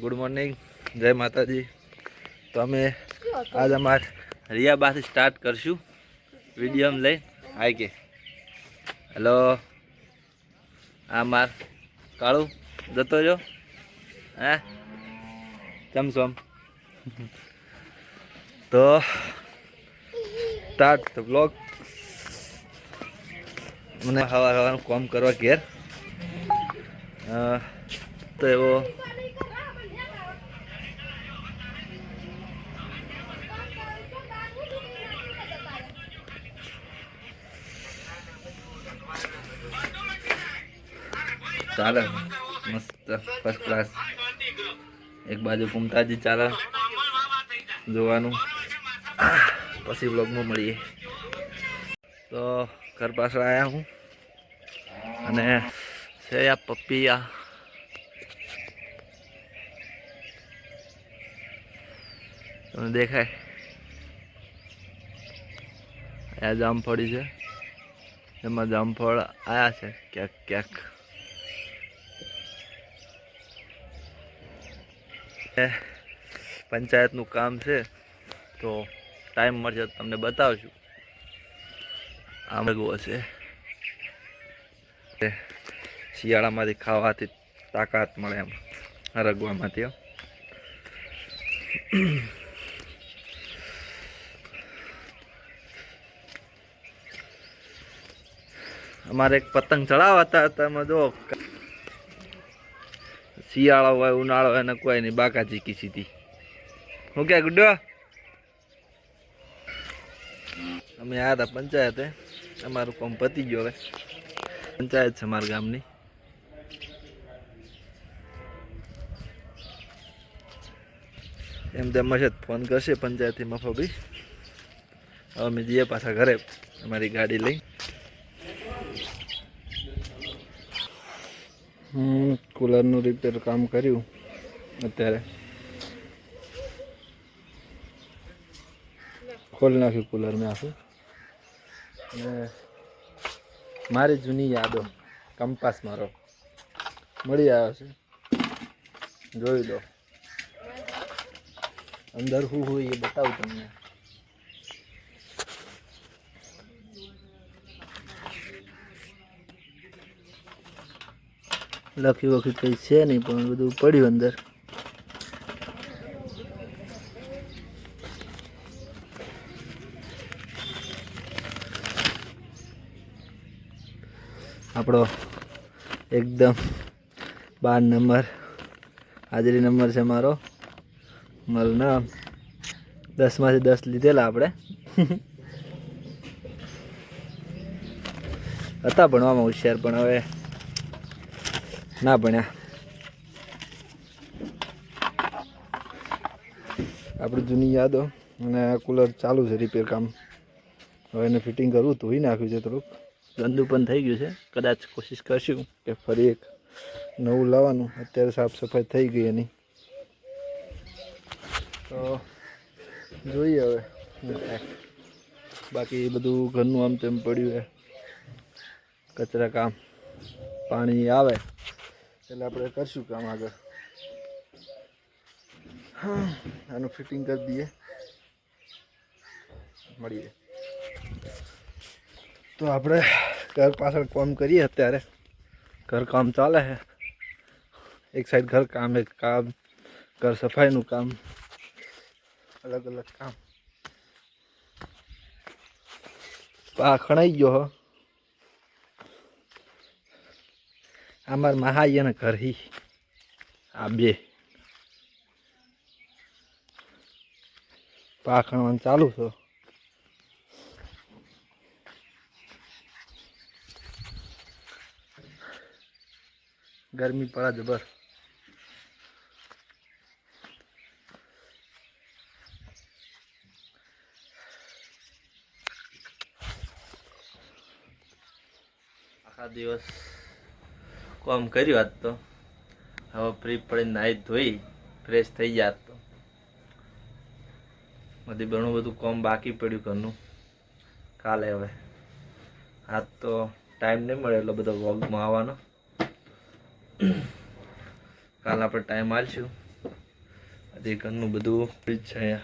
Good morning જય માતાજી. તો અમે આજ અમાર રિયાબાથી સ્ટાર્ટ કરશું. વીડિયો લઈ. આઈ કે. હેલો આ માર કાળું જતો જો હા? ચમ સોમ તો સ્ટાર્ટ ધ બ્લોગ મને હવા હવાનું કામ કરવા ઘેર. તો એવો ચાલે મસ્ત ફર્સ્ટ ક્લાસ એક બાજુ કુમતાજી ચાલે જોવાનું. પછી બ્લોગમાં મળીએ. તો ઘર પાછળ આવ્યા હું. અને છે આ પપ્પીયા તમને દેખાય? આ જામફળી છે. એમાં જામફળ આવ્યા છે, ક્યાંક ક્યાંક. પંચાયતનું કામ છે. તો ટાઈમ મળશે તમને બતાવશું. આ રગવો છે. શિયાળામાંથી ખાવાથી તાકાત મળે એમ. રગવામાંથી એમ અમારે એક પતંગ ચડાવતા હતા, એમાં જો શિયાળો હોય, ઉનાળો હોય એને કોઈ નહીં બાકા ચીકી સીધી. હું ક્યાં ગુડ્ડો અમે આ હતા પંચાયતે. અમારું કામ પતી ગયો હવે. પંચાયત છે અમારા ગામની. એમ તેમ તો ફોન કરશે પંચાયતથી મફા બી હવે અમે જઈએ પાછા ઘરે, અમારી ગાડી લઈ કુલરનું રિપેર કામ કર્યું અત્યારે. ખોલી નાખ્યું કુલર મેં આખું. અને મારી જૂની યાદો, કંપાસ મારો. મળી આવ્યો છે. જોઈ લો. અંદર શું હોય એ બતાવું તમને. લખ્યું વખી કંઈ છે નહીં, પણ બધું પડ્યું અંદર. આપણો એકદમ બાર નંબર, હાજરી નંબર છે મારો. મારું નામ દસમાંથી દસ લીધેલા આપણે. હતા ભણવામાં હોશિયાર, પણ હવે ના ભણ્યા. આપણી જૂની યાદો અને કુલર ચાલુ છે રિપેર કામ. હવે એને ફિટિંગ કરવું ધોઈ નાખ્યું છે થોડુંક. ગંદુ પણ થઈ ગયું છે. કદાચ કોશિશ કરશું કે ફરી એક નવું લાવવાનું. અત્યારે સાફ સફાઈ થઈ ગઈ એની. તો જોઈએ હવે. બાકી બધું ઘરનું આમ તેમ પડ્યું છે. કચરા કામ. પાણી આવે. એટલે આપણે કરશું કામ આગળ. આનું ફિટિંગ કરી દઈએ. મળીએ. તો આપણે ઘર પાછળ કામ કરીએ અત્યારે. ઘર કામ ચાલે છે. એક સાઈડ ઘર કામ, એક કામ, ઘર સફાઈનું કામ. અલગ અલગ કામ. આ ખણાઈ ગયો અમાર મહાઈ અને ઘર આ બે. પાખણવાનું ચાલુ છે. ગરમી પડે જબર આખા દિવસ કામ કર્યું આજ તો. હવે ફ્રી પડીને નાહી ધોઈ ફ્રેશ થઈ ગયા તો. બધી ઘણું બધું કોમ બાકી પડ્યું ઘરનું. કાલે હવે. આજ તો ટાઈમ નહીં મળે એટલો બધો વોગમાં આવવાનો. કાલ આપણે ટાઈમ આલશું. બધી ઘરનું બધું જ છે અહીંયા.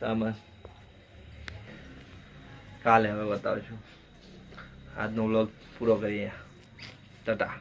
સામાન. કાલે હવે બતાવશું. આજનો વ્લોગ પૂરો કરીએ. 哒哒